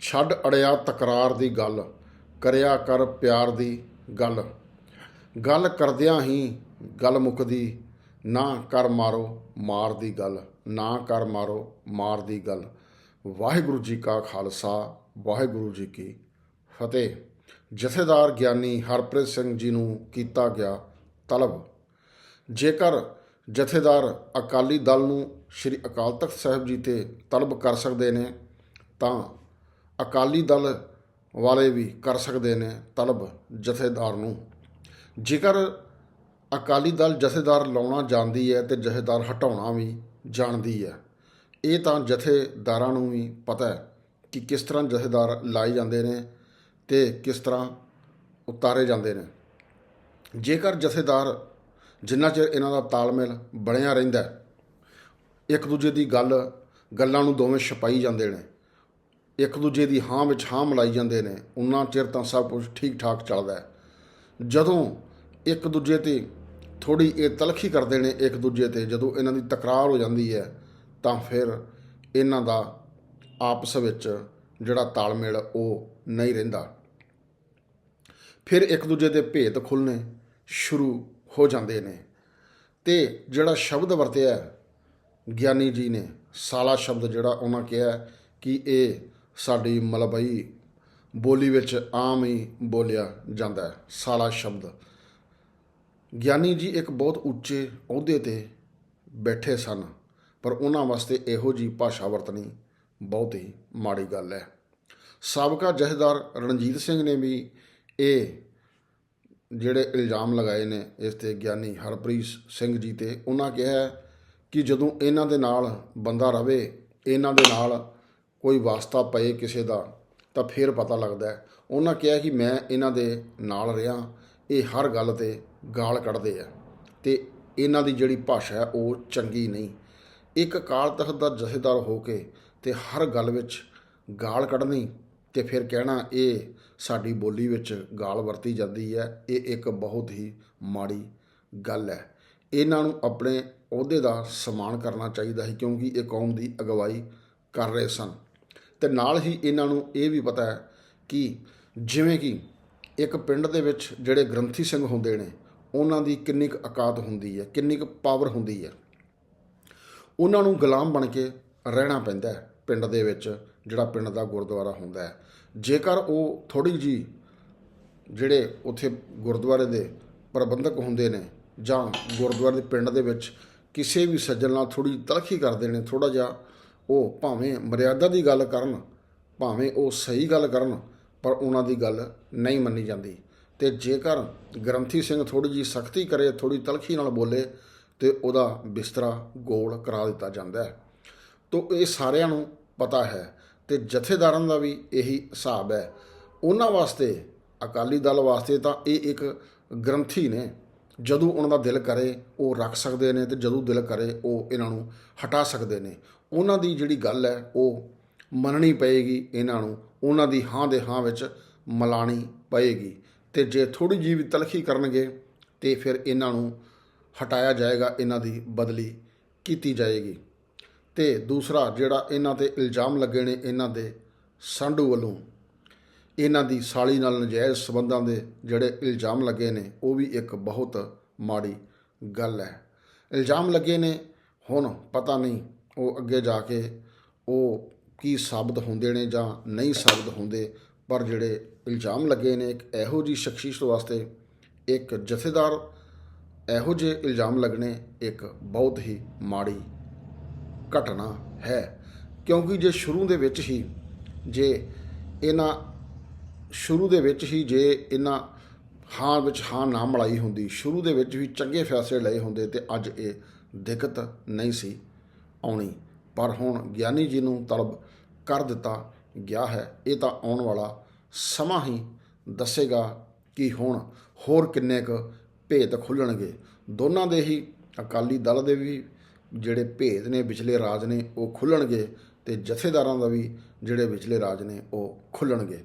ਛੱਡ ਅੜਿਆ ਤਕਰਾਰ ਦੀ ਗੱਲ, ਕਰਿਆ ਕਰ ਪਿਆਰ ਦੀ ਗੱਲ। ਗੱਲ ਕਰਦਿਆਂ ਹੀ ਗੱਲ ਮੁੱਕਦੀ, ਨਾ ਕਰ ਮਾਰੋ ਮਾਰ ਦੀ ਗੱਲ, ਨਾ ਕਰ ਮਾਰੋ ਮਾਰ ਦੀ ਗੱਲ। ਵਾਹਿਗੁਰੂ ਜੀ ਕਾ ਖਾਲਸਾ, ਵਾਹਿਗੁਰੂ ਜੀ ਕੀ ਫਤਿਹ। ਜਥੇਦਾਰ ਗਿਆਨੀ ਹਰਪ੍ਰੀਤ ਸਿੰਘ ਜੀ ਨੂੰ ਕੀਤਾ ਗਿਆ ਤਲਬ। ਜੇਕਰ ਜਥੇਦਾਰ ਅਕਾਲੀ ਦਲ ਨੂੰ ਸ੍ਰੀ ਅਕਾਲ ਤਖਤ ਸਾਹਿਬ ਜੀ ਤੇ ਤਲਬ ਕਰ ਸਕਦੇ ਨੇ, ਤਾਂ ਅਕਾਲੀ ਦਲ ਵਾਲੇ ਵੀ ਕਰ ਸਕਦੇ ਨੇ ਤਲਬ ਜਥੇਦਾਰ ਨੂੰ। ਜੇਕਰ ਅਕਾਲੀ ਦਲ ਜਥੇਦਾਰ ਲਾਉਣਾ ਜਾਣਦੀ ਹੈ ਤੇ ਜਥੇਦਾਰ ਹਟਾਉਣਾ ਵੀ ਜਾਣਦੀ ਹੈ, ਇਹ ਤਾਂ ਜਥੇਦਾਰਾਂ ਨੂੰ ਵੀ ਪਤਾ ਹੈ ਕਿ ਕਿਸ ਤਰ੍ਹਾਂ ਜਥੇਦਾਰ ਲਾਏ ਜਾਂਦੇ ਨੇ ਤੇ ਕਿਸ ਤਰ੍ਹਾਂ ਉਤਾਰੇ ਜਾਂਦੇ ਨੇ। ਜੇਕਰ ਜਥੇਦਾਰ ਜਿੰਨਾ ਚਿਰ ਇਹਨਾਂ ਦਾ ਤਾਲਮੇਲ ਬਣਿਆ ਰਹਿੰਦਾ ਇੱਕ ਦੂਜੇ ਦੀ ਗੱਲ, ਗੱਲਾਂ ਨੂੰ ਦੋਵੇਂ ਛਪਾਈ ਜਾਂਦੇ ਨੇ ਇੱਕ ਦੂਜੇ ਦੀ ਹਾਂ ਵਿੱਚ ਹਾਂ ਮਿਲਾਈ ਜਾਂਦੇ ਨੇ। ਉਨਾ ਚਿਰ ਤਾਂ ਸਭ ਕੁਝ ਠੀਕ ਠਾਕ ਚੱਲਦਾ ਜਦੋਂ ਇੱਕ ਦੂਜੇ ਤੇ ਥੋੜੀ ਇਹ ਤਲਖੀ ਕਰਦੇ ਨੇ ਇੱਕ ਦੂਜੇ ਤੇ, ਜਦੋਂ ਇਹਨਾਂ ਦੀ ਤਕਰਾਰ ਹੋ ਜਾਂਦੀ ਹੈ, ਤਾਂ ਫਿਰ ਇਹਨਾਂ ਦਾ ਆਪਸ ਵਿੱਚ ਜਿਹੜਾ ਤਾਲਮੇਲ ਉਹ ਨਹੀਂ ਰਹਿੰਦਾ। ਫਿਰ ਇੱਕ ਦੂਜੇ ਦੇ ਭੇਤ ਖੁੱਲਨੇ ਸ਼ੁਰੂ ਹੋ ਜਾਂਦੇ ਨੇ। ਤੇ ਜਿਹੜਾ ਸ਼ਬਦ ਵਰਤਿਆ ਗਿਆਨੀ ਜੀ ਨੇ, ਸਾਲਾ ਸ਼ਬਦ ਜਿਹੜਾ ਉਹਨਾਂ ਕਿਹਾ ਕਿ ਇਹ ਸਾਡੀ ਮਲਬਈ ਬੋਲੀ ਵਿੱਚ ਆਮ ਹੀ ਬੋਲਿਆ ਜਾਂਦਾ ਹੈ, ਸਾਲਾ ਸ਼ਬਦ। ਗਿਆਨੀ ਜੀ ਇੱਕ ਬਹੁਤ ਉੱਚੇ ਅਹੁਦੇ ਤੇ ਬੈਠੇ ਸਨ, ਪਰ ਉਹਨਾਂ ਵਾਸਤੇ ਇਹੋ ਜੀ ਭਾਸ਼ਾ ਵਰਤਣੀ ਬਹੁਤ ਹੀ ਮਾੜੀ ਗੱਲ ਹੈ। ਸਾਬਕਾ ਜਥੇਦਾਰ ਰਣਜੀਤ ਸਿੰਘ ਨੇ ਵੀ ਇਹ ਜਿਹੜੇ ਇਲਜ਼ਾਮ ਲਗਾਏ ਨੇ ਇਸ ਤੇ ਗਿਆਨੀ ਹਰਪ੍ਰੀਤ ਸਿੰਘ ਜੀ ਤੇ, ਉਹਨਾਂ ਕਿਹਾ ਕਿ ਜਦੋਂ ਇਹਨਾਂ ਦੇ ਨਾਲ ਬੰਦਾ ਰਵੇ, ਇਹਨਾਂ ਦੇ ਨਾਲ ਕੋਈ ਵਾਸਤਾ ਪਏ ਕਿਸੇ ਦਾ, ਤਾਂ ਫਿਰ ਪਤਾ ਲੱਗਦਾ ਹੈ। ਉਹਨਾਂ ਕਿਹਾ ਕਿ ਮੈਂ ਇਹਨਾਂ ਦੇ ਨਾਲ ਰਿਹਾ, ਇਹ ਹਰ ਗੱਲ ਤੇ ਗਾਲ ਕੱਢਦੇ ਆ। ਤੇ ਇਹਨਾਂ ਦੀ ਜਿਹੜੀ ਭਾਸ਼ਾ ਹੈ, ਉਹ ਚੰਗੀ ਨਹੀਂ। ਇੱਕ ਕਾਲ ਤਖਤ ਦਾ ਜਥੇਦਾਰ ਹੋ ਕੇ ਤੇ ਹਰ ਗੱਲ ਵਿੱਚ ਗਾਲ ਕੱਢਣੀ ਤੇ ਫਿਰ ਕਹਿਣਾ, ਇਹ ਸਾਡੀ ਬੋਲੀ ਵਿੱਚ ਗਾਲ ਵਰਤੀ ਜਾਂਦੀ ਹੈ, ਇਹ ਇੱਕ ਬਹੁਤ ਹੀ ਮਾੜੀ ਗੱਲ ਹੈ। ਇਹਨਾਂ ਨੂੰ ਆਪਣੇ ਅਹੁਦੇ ਦਾ ਸਨਮਾਨ ਕਰਨਾ ਚਾਹੀਦਾ ਹੈ, ਕਿਉਂਕਿ ਇਹ ਕੌਮ ਦੀ ਅਗਵਾਈ ਕਰ ਰਹੇ ਸਨ। ਤੇ ਨਾਲ ਹੀ ਇਹਨਾਂ ਨੂੰ ਇਹ ਵੀ ਪਤਾ ਹੈ ਕਿ ਜਿਵੇਂ ਕਿ ਇੱਕ ਪਿੰਡ ਦੇ ਵਿੱਚ ਜਿਹੜੇ ਗ੍ਰੰਥੀ ਸਿੰਘ ਹੁੰਦੇ ਨੇ, ਉਹਨਾਂ ਦੀ ਕਿੰਨੀ ਕੁ ਔਕਾਤ ਹੁੰਦੀ ਹੈ, ਕਿੰਨੀ ਕੁ ਪਾਵਰ ਹੁੰਦੀ ਹੈ। ਉਹਨਾਂ ਨੂੰ ਗੁਲਾਮ ਬਣ ਕੇ ਰਹਿਣਾ ਪੈਂਦਾ ਹੈ ਪਿੰਡ ਦੇ ਵਿੱਚ, ਜਿਹੜਾ ਪਿੰਡ ਦਾ ਗੁਰਦੁਆਰਾ ਹੁੰਦਾ ਹੈ। ਜੇਕਰ ਉਹ ਥੋੜੀ ਜੀ ਜਿਹੜੇ ਉੱਥੇ ਗੁਰਦੁਆਰੇ ਦੇ ਪ੍ਰਬੰਧਕ ਹੁੰਦੇ ਨੇ ਜਾਂ ਗੁਰਦੁਆਰੇ ਦੇ ਪਿੰਡ ਦੇ ਵਿੱਚ ਕਿਸੇ ਵੀ ਸੱਜਣ ਨਾਲ ਥੋੜੀ ਤਲਖੀ ਕਰਦੇ ਨੇ ਥੋੜਾ ਜਿਹਾ ਉਹ ਭਾਵੇਂ ਮਰਿਆਦਾ ਦੀ ਗੱਲ ਕਰਨ, ਭਾਵੇਂ ਉਹ ਸਹੀ ਗੱਲ ਕਰਨ, ਪਰ ਉਹਨਾਂ ਦੀ ਗੱਲ ਨਹੀਂ ਮੰਨੀ ਜਾਂਦੀ। ਤੇ ਜੇਕਰ ਗ੍ਰੰਥੀ ਸਿੰਘ ਥੋੜੀ ਜੀ ਸਖਤੀ ਕਰੇ ਥੋੜੀ ਤਲਖੀ ਨਾਲ ਬੋਲੇ, ਤੇ ਉਹਦਾ ਬਿਸਤਰਾ ਗੋਲ ਕਰਾ ਦਿੱਤਾ ਜਾਂਦਾ ਹੈ। ਤੋ ਇਹ ਸਾਰਿਆਂ ਨੂੰ ਪਤਾ ਹੈ ਤੇ ਜਥੇਦਾਰਾਂ ਦਾ ਵੀ ਇਹੀ ਹਿਸਾਬ ਹੈ। ਉਹਨਾਂ ਵਾਸਤੇ, ਅਕਾਲੀ ਦਲ ਵਾਸਤੇ ਤਾਂ ਇਹ ਇੱਕ ਗ੍ਰੰਥੀ ਨੇ। ਜਦੋਂ ਉਹਨਾਂ ਦਾ ਦਿਲ ਕਰੇ, ਉਹ ਰੱਖ ਸਕਦੇ ਨੇ ਤੇ ਜਦੋਂ ਦਿਲ ਕਰੇ, ਉਹ ਇਹਨਾਂ ਨੂੰ ਹਟਾ ਸਕਦੇ ਨੇ। ਉਹਨਾਂ ਦੀ ਜਿਹੜੀ ਗੱਲ ਹੈ, ਉਹ ਮੰਨਣੀ ਪਏਗੀ ਇਹਨਾਂ ਨੂੰ। ਉਹਨਾਂ ਦੀ ਹਾਂ ਦੇ ਹਾਂ ਵਿੱਚ ਮਲਾਣੀ ਪਏਗੀ। ਤੇ ਜੇ ਥੋੜੀ ਜਿਹੀ ਵੀ ਤਲਖੀ ਕਰਨਗੇ, ਤੇ ਫਿਰ ਇਹਨਾਂ ਨੂੰ ਹਟਾਇਆ ਜਾਏਗਾ, ਇਹਨਾਂ ਦੀ ਬਦਲੀ ਕੀਤੀ ਜਾਏਗੀ। ਤੇ ਦੂਸਰਾ ਜਿਹੜਾ ਇਹਨਾਂ ਤੇ ਇਲਜ਼ਾਮ ਲੱਗੇ ਨੇ, ਇਹਨਾਂ ਦੇ ਸੰਡੂ ਵੱਲੋਂ ਇਹਨਾਂ ਦੀ ਸਾਲੀ ਨਾਲ ਨਜਾਇਜ਼ ਸਬੰਧਾਂ ਦੇ ਜਿਹੜੇ ਇਲਜ਼ਾਮ ਲੱਗੇ ਨੇ, ਉਹ ਵੀ ਇੱਕ ਬਹੁਤ ਮਾੜੀ ਗੱਲ ਹੈ। ਇਲਜ਼ਾਮ ਲੱਗੇ ਨੇ, ਹੁਣ ਪਤਾ ਨਹੀਂ ਉਹ ਅੱਗੇ ਜਾ ਕੇ ਉਹ ਕੀ ਸਾਬਤ ਹੁੰਦੇ ਨੇ ਜਾਂ ਨਹੀਂ ਸਾਬਤ ਹੁੰਦੇ, ਪਰ ਜਿਹੜੇ ਇਲਜ਼ਾਮ ਲੱਗੇ ਨੇ, ਇੱਕ ਇਹੋ ਜੀ ਸ਼ਖਸੀਅਤ ਵਾਸਤੇ ਇੱਕ ਜਥੇਦਾਰ ਇਹੋ ਜਿਹੇ ਇਲਜ਼ਾਮ ਲੱਗਣੇ ਇੱਕ ਬਹੁਤ ਹੀ ਮਾੜੀ ਘਟਨਾ ਹੈ। ਕਿਉਂਕਿ ਜੇ ਸ਼ੁਰੂ ਦੇ ਵਿੱਚ ਹੀ ਜੇ ਇਹਨਾਂ ਸ਼ੁਰੂ ਦੇ ਵਿੱਚ ਹੀ ਜੇ ਇਹਨਾਂ ਹਾਂ ਵਿੱਚ ਹਾਂ ਨਾ ਮਲਾਈ ਹੁੰਦੀ, ਸ਼ੁਰੂ ਦੇ ਵਿੱਚ ਵੀ ਚੰਗੇ ਫੈਸਲੇ ਲਏ ਹੁੰਦੇ ਤੇ ਅੱਜ ਇਹ ਦਿੱਕਤ ਨਹੀਂ ਸੀ ਆਉਣੀ। ਪਰ ਹੁਣ ਗਿਆਨੀ ਜੀ ਨੂੰ ਤਲਬ ਕਰ ਦਿੱਤਾ ਗਿਆ ਹੈ। ਇਹ ਤਾਂ ਆਉਣ ਵਾਲਾ ਸਮਾਂ ਹੀ ਦੱਸੇਗਾ ਕਿ ਹੁਣ ਹੋਰ ਕਿੰਨੇ ਕੁ ਭੇਤ ਖੁੱਲਣਗੇ। ਦੋਨਾਂ ਦੇ ਹੀ ਅਕਾਲੀ ਦਲ ਦੇ ਵੀ ਜਿਹੜੇ ਭੇਦ ਨੇ, ਵਿਚਲੇ ਰਾਜ ਨੇ, ਉਹ ਖੁੱਲਣਗੇ ਤੇ ਜਥੇਦਾਰਾਂ ਦਾ ਵੀ ਜਿਹੜੇ ਵਿਚਲੇ ਰਾਜ ਨੇ, ਉਹ ਖੁੱਲਣਗੇ।